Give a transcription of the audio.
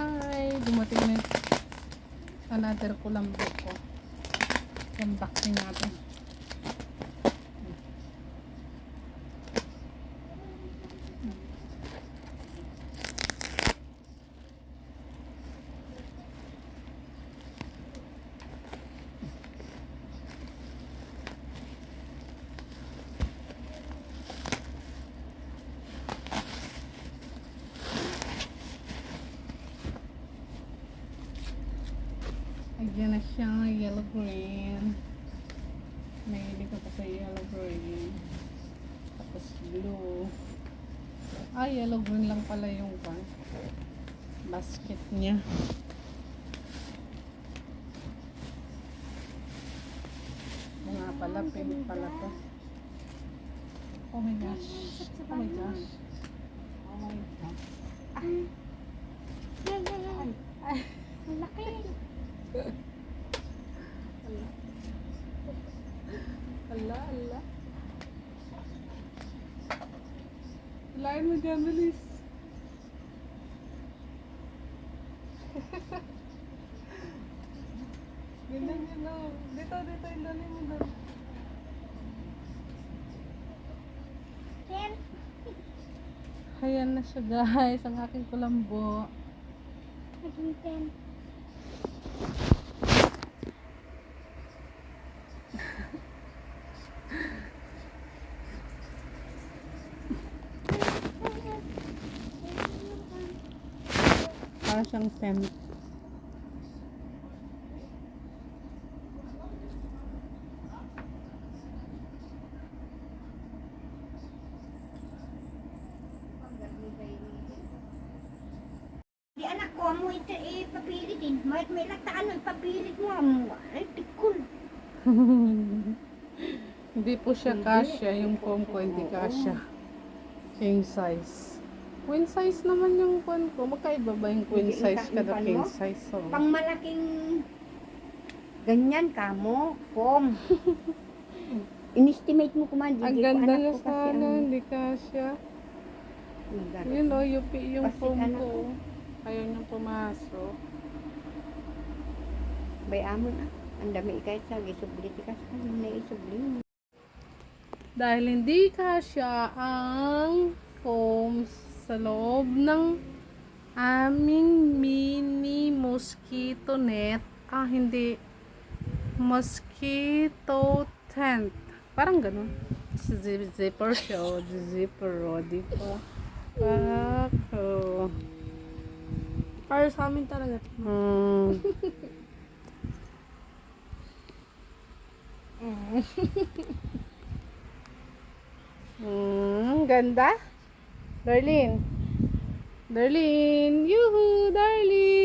Hi! Dumating na yung another kulambo ko. Unboxing Ayan na siya, yellow green. Mahilig ko pa sa yellow green. Tapos blue. Ah, yellow green lang pala yung pan. Basket niya. Mga pala, pink pala to. Oh my gosh. Oh my gosh. Oh my gosh. Ay, ay, ay. Ay, ang laki. Ala, ala. Dyan, bilis. Ganyan yun o. Dito, dito, yung dali mo. Ten. Ayan na siya guys, ang aking kulambo. Naging ten. Para siyang tent. Di anak ko, amo ito eh, papilitin. May, may lataan ng papilit mo, amo. Ay, tikul. Hindi po siya kasya, yung foam ko hindi kasya. King size. Queen size naman yung phone ko. Magkaiba ba yung queen Hindi, size kada phone king mo? size? So, Pang malaking ganyan ka mo, foam. In-estimate mo kuman. ang ganda kasi sana, hindi kasya. Yun o, yupi yung Kasi foam anak ko. ko. Ayaw niyang pumasok. Bay amon ah. Ang dami kahit sa gisubli ka sa na isubli. Dahil hindi kasya ang foam sa loob ng aming mini mosquito net. Ah, hindi. Mosquito tent. Parang ganun. Zip- Zipper show. Zipper o. Di ba? Ako. Para sa amin talaga. Hmm. Hmm, ganda. Darlene. Darlene. Yuhu, Darlene.